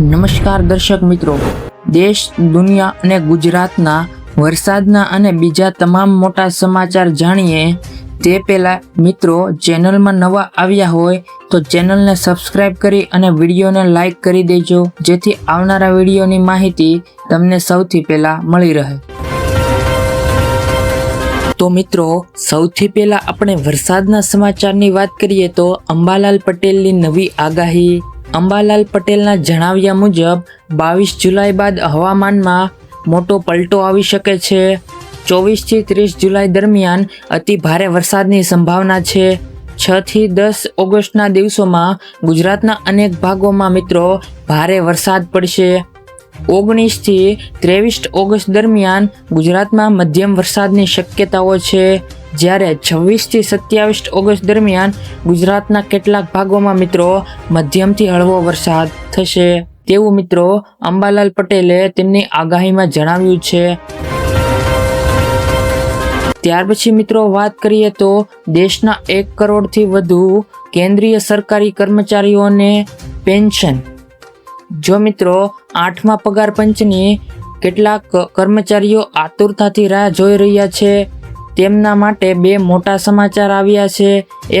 નમસ્કાર દર્શક મિત્રો. દેશ, દુનિયા અને ગુજરાતના વરસાદના અને બીજા તમામ મોટા સમાચાર જાણીએ તે પહેલાં મિત્રો ચેનલમાં નવા આવ્યા હોય તો ચેનલને સબસ્ક્રાઇબ કરી અને વિડીયોને લાઈક કરી દેજો, જેથી આવનારા વિડીયોની માહિતી તમને સૌથી પહેલાં મળી રહે. તો મિત્રો, સૌથી પહેલા આપણે વરસાદના સમાચારની વાત કરીએ તો અંબાલાલ પટેલની નવી આગાહી અંબાલાલ પટેલના જણાવ્યા મુજબ, બાવીસ જુલાઈ બાદ હવામાનમાં મોટો પલટો આવી શકે છે. ચોવીસથી ત્રીસ જુલાઈ દરમિયાન અતિ ભારે વરસાદની સંભાવના છે. છ થી દસ ઓગસ્ટના દિવસોમાં ગુજરાતના અનેક ભાગોમાં મિત્રો ભારે વરસાદ પડશે. ઓગણીસથી ત્રેવીસ ઓગસ્ટ દરમિયાન ગુજરાતમાં મધ્યમ વરસાદની શક્યતાઓ છે. જ્યારે છવ્વીસથી સત્યાવીસ ઓગસ્ટ દરમિયાન ગુજરાતના કેટલાક ભાગોમાં મિત્રો મધ્યમથી હળવો વરસાદ થશે. તેવું મિત્રો અંબાલાલ પટેલે તેમની આગાહીમાં જણાવ્યું છે. ત્યાર પછી મિત્રો વાત કરીએ તો દેશના એક કરોડથી વધુ કેન્દ્રીય સરકારી કર્મચારીઓને પેન્શન. જો મિત્રો આઠમા પગાર પંચની કેટલાક કર્મચારીઓ આતુરતાથી રાહ જોઈ રહ્યા છે તેમના માટે બે મોટા સમાચાર આવ્યા છે.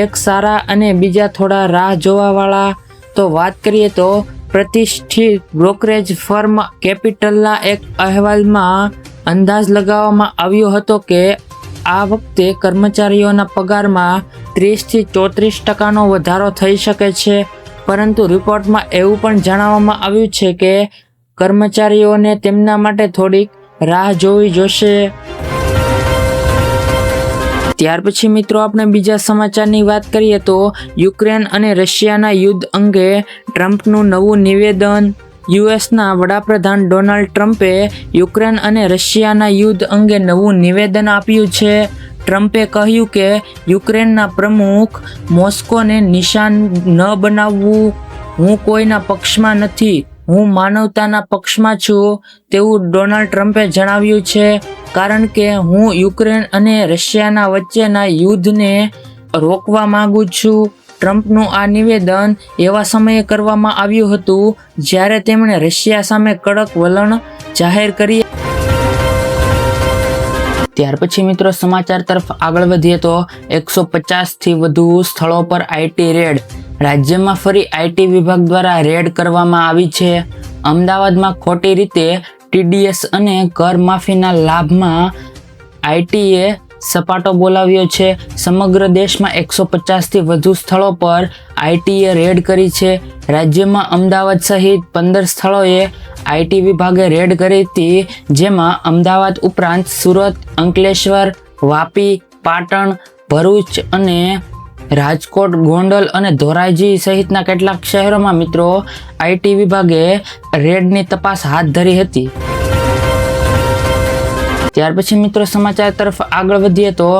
એક સારા અને બીજા થોડા રાહ જોવાવાળા. તો વાત કરીએ તો પ્રતિષ્ઠિત બ્રોકરેજ ફર્મ કેપિટલના એક અહેવાલમાં અંદાજ લગાવવામાં આવ્યો હતો કે આ વખતે કર્મચારીઓના પગારમાં ત્રીસથી ચોત્રીસ ટકાનો વધારો થઈ શકે છે. પરંતુ રિપોર્ટમાં એવું પણ જણાવવામાં આવ્યું છે કે કર્મચારીઓને તેમના માટે થોડીક રાહ જોવી જોશે. ત્યાર પછી મિત્રો આપણે બીજા સમાચારની વાત કરીએ તો યુક્રેન અને રશિયાના યુદ્ધ અંગે ટ્રમ્પનું નવું નિવેદન. યુએસના વડાપ્રધાન ડોનાલ્ડ ટ્રમ્પે યુક્રેન અને રશિયાના યુદ્ધ અંગે નવું નિવેદન આપ્યું છે. ટ્રમ્પે કહ્યું કે યુક્રેનના પ્રમુખ મોસ્કોને નિશાન ન બનાવવું. હું કોઈના પક્ષમાં નથી. હું માનવતાના પક્ષમાં છું તેવું ડોનાલ્ડ ટ્રમ્પે જણાવ્યું છે. કારણ કે હું યુક્રેન અને રશિયાના વચ્ચેના યુદ્ધને રોકવા માંગુ છું. ટ્રમ્પનું આ નિવેદન એવા સમયે કરવામાં આવ્યું હતું જ્યારે તેમણે રશિયા સામે કડક વલણ જાહેર કરી ત્યાર પછી મિત્રો સમાચાર તરફ આગળ વધીએ તો એકસો પચાસથી વધુ સ્થળો પર આઈટી રેડ. રાજ્યમાં ફરી આઈટી વિભાગ દ્વારા રેડ કરવામાં આવી છે. અમદાવાદમાં ખોટી રીતે ટીડીએસ અને કર માફીના લાભમાં આઈટીએ સપાટો બોલાવ્યો છે. સમગ્ર દેશમાં એકસો પચાસથી વધુ સ્થળો પર આઈટીએ રેડ કરી છે. રાજ્યમાં અમદાવાદ સહિત પંદર સ્થળોએ આઈટી વિભાગે રેડ કરી હતી, જેમાં અમદાવાદ ઉપરાંત સુરત, અંકલેશ્વર, વાપી, પાટણ, ભરૂચ અને રાજકોટ, ગોંડલ અને ધોરાજી સહિતના કેટલાક શહેરોમાં મિત્રો આઈટી વિભાગે રેડની તપાસ હાથ ધરી હતી. ત્યાર પછી મિત્રો સમાચાર તરફ આગળ વધીએ તો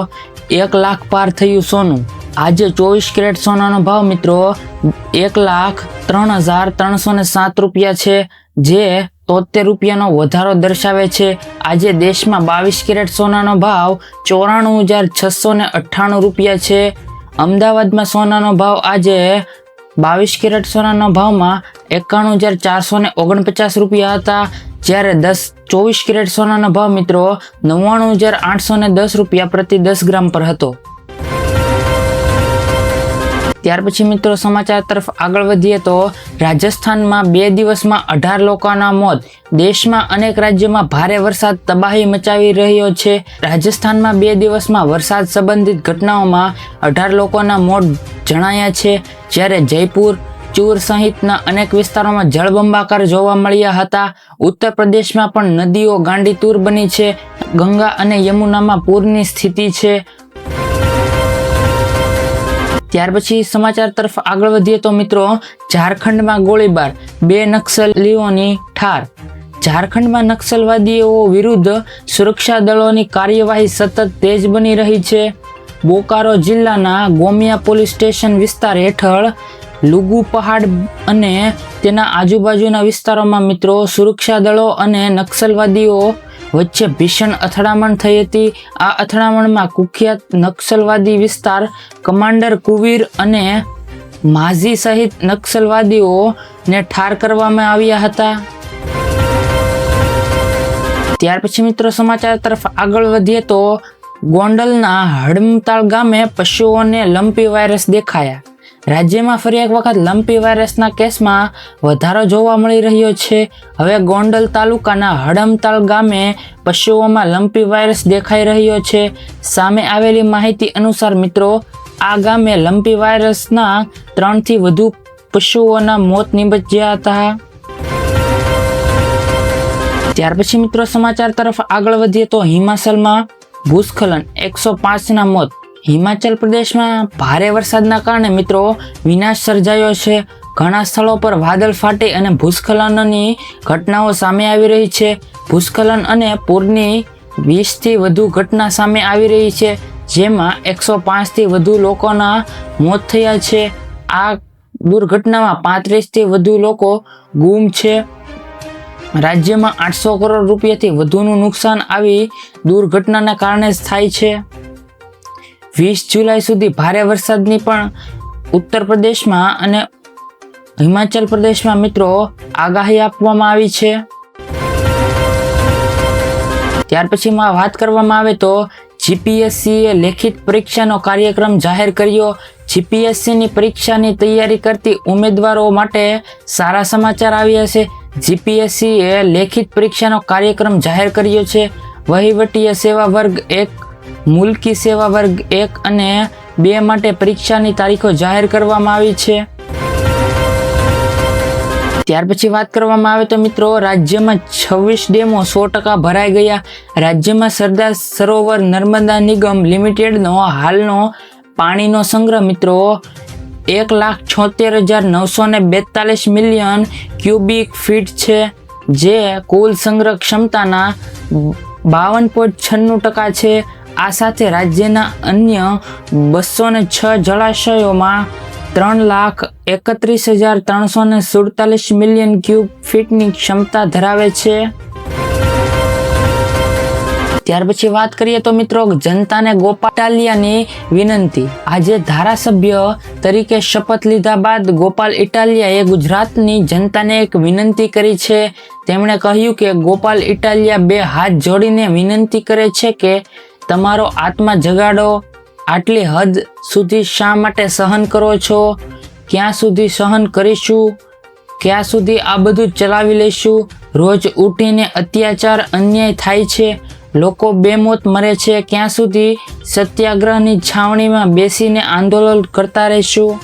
એક લાખ પાર થયું સોનું. આજે ચોવીસ કેરેટ સોનાનો ભાવ મિત્રો એક લાખ ત્રણ હજાર ત્રણસો ને સાત રૂપિયા છે, જે તોતેર રૂપિયાનો વધારો દર્શાવે છે. આજે દેશમાં બાવીસ કેરેટ સોનાનો ભાવ ચોરાણું હજાર છસો ને અઠ્ઠાણું રૂપિયા છે. અમદાવાદમાં સોનાનો ભાવ આજે બાવીસ કેરેટ સોનાના ભાવમાં એકાણું હજાર ચારસો ઓગણપચાસ રૂપિયા હતા. જ્યારે દસ, ચોવીસ કેરેટ સોનાનો ભાવ મિત્રો નવ્વાણું હજાર આઠસો ને દસ રૂપિયા પ્રતિ દસ ગ્રામ પર હતો. ત્યાર પછી મિત્રો સમાચાર તરફ આગળ વધીએ તો રાજસ્થાનમાં બે દિવસમાં અઢાર લોકોના મોત. દેશમાં અનેક રાજ્યોમાં ભારે વરસાદ તબાહી મચાવી રહ્યો છે. રાજસ્થાનમાં બે દિવસમાં વરસાદ સંબંધિત ઘટનાઓમાં અઢાર લોકોના મોત જણાયા છે. જ્યારે જયપુર ચૂર સહિતના અનેક વિસ્તારોમાં જળબંબાકાર જોવા મળ્યા હતા. ઉત્તર પ્રદેશમાં પણ નદીઓ ગાંડીતુર બની છે. ગંગા અને યમુનામાં પૂરની સ્થિતિ છે. ત્યાર પછી સમાચાર તરફ આગળ વધીએ તો મિત્રો, ઝારખંડમાં ગોળીબાર, બે નક્સલીઓની ઠાર. ઝારખંડમાં નક્સલવાદીઓ વિરુદ્ધ સુરક્ષા દળોની કાર્યવાહી સતત તેજ બની રહી છે. બોકારો જિલ્લાના ગોમિયા પોલીસ સ્ટેશન વિસ્તાર હેઠળ લુગુ પહાડ અને તેના આજુબાજુના વિસ્તારોમાં મિત્રો સુરક્ષા દળો અને નક્સલવાદીઓ વચ્ચે ભીષણ અથડામણ થઈ હતી. આ અથડામણમાં કુખ્યાત નક્સલવાદી વિસ્તાર કમાન્ડર કુવીર અને માઝી સહિત નક્સલવાદીઓને ઠાર કરવામાં આવ્યા હતા. ત્યાર પછી મિત્રો સમાચાર તરફ આગળ વધીએ તો ગોંડલના હડમતાળ ગામે પશુઓને લંપી વાયરસ દેખાયા. રાજ્યમાં ફરી એક વખત લંપી વાયરસના કેસમાં વધારો જોવા મળી રહ્યો છે. હવે ગોંડલ તાલુકાના હડમતાલ ગામે પશુઓમાં લંપી વાયરસ દેખાઈ રહ્યો છે. સામે આવેલી માહિતી અનુસાર મિત્રો, આ ગામે લંપી વાયરસના ત્રણથી વધુ પશુઓના મોત નિપજ્યા હતા. ત્યાર પછી મિત્રો સમાચાર તરફ આગળ વધીએ તો હિમાચલમાં ભૂસ્ખલન એકસો પાંચના મોત હિમાચલ પ્રદેશમાં ભારે વરસાદના કારણે મિત્રો વિનાશ સર્જાયો છે. ઘણા સ્થળો પર વાદળ ફાટી અને ભૂસ્ખલનની ઘટનાઓ સામે આવી રહી છે. ભૂસ્ખલન અને પૂરની વીસથી વધુ ઘટના સામે આવી રહી છે, જેમાં એકસો પાંચથી વધુ લોકોના મોત થયા છે. આ દુર્ઘટનામાં પાંત્રીસથી વધુ લોકો ગુમ છે. રાજ્યમાં આઠસો કરોડ રૂપિયાથી વધુનું નુકસાન આવી દુર્ઘટનાના કારણે જ થાય છે. વીસ જુલાઈ સુધી ભારે વરસાદની પણ ઉત્તર પ્રદેશમાં અને હિમાચલ પ્રદેશમાં મિત્રો આગાહી આપવામાં આવી છે. ત્યાર પછીમાં વાત કરવામાં આવે તો જીપીએસસીએ લેખિત પરીક્ષાનો કાર્યક્રમ જાહેર કર્યો. જીપીએસસીની પરીક્ષાની તૈયારી કરતી ઉમેદવારો માટે સારા સમાચાર આવ્યા છે. જીપીએસસીએ લેખિત પરીક્ષાનો કાર્યક્રમ જાહેર કર્યો છે. વહીવટીય સેવા વર્ગ એક મુલકી સેવા વર્ગ એક અને બે માટે પરીક્ષાની તારીખો જાહેર કરવામાં આવી છે. ત્યાર પછી વાત કરવામાં આવે તો મિત્રો, રાજ્યમાં છવ્વીસ ડેમો સો ટકા ભરાઈ ગયા. રાજ્યમાં સરદાર સરોવર નર્મદા નિગમ લિમિટેડનો હાલનો પાણીનો સંગ્રહ મિત્રો એક લાખ છોતેર હજાર નવસો ને બેતાલીસ મિલિયન ક્યુબિક ફીટ છે, જે કુલ સંગ્રહ ક્ષમતાના બાવન પોઈન્ટ છન્નું ટકા છે. આ સાથે રાજ્યના અન્ય બસો ને છ જળાશયોમાં ત્રણ લાખ એકત્રીસ હજાર ત્રણસો ને સુડતાલીસ મિલિયન ક્યુબ ફીટની ક્ષમતા ધરાવે છે. ત્યાર પછી વાત કરીએ તો મિત્રો જનતાને ગોપાલ વિનંતી. આજે ધારાસભ્ય તરીકે શપથ લીધા બાદ ગોપાલ ઇટાલિયાએ ગુજરાતની જનતાને એક વિનંતી કરી છે. તેમણે કહ્યું કે ગોપાલ ઇટાલિયા બે હાથ જોડીને વિનંતી કરે છે કે તમારો આત્મા જગાડો. આટલી હદ સુધી શા માટે સહન કરો છો? ક્યાં સુધી સહન કરીશું? ક્યાં સુધી આ બધું ચલાવી લઈશું? રોજ ઉઠીને અત્યાચાર અન્યાય થાય છે. લોકો બેમોત મરે છે. ક્યાં સુધી સત્યાગ્રહની છાવણીમાં બેસીને આંદોલન કરતા રહીશું?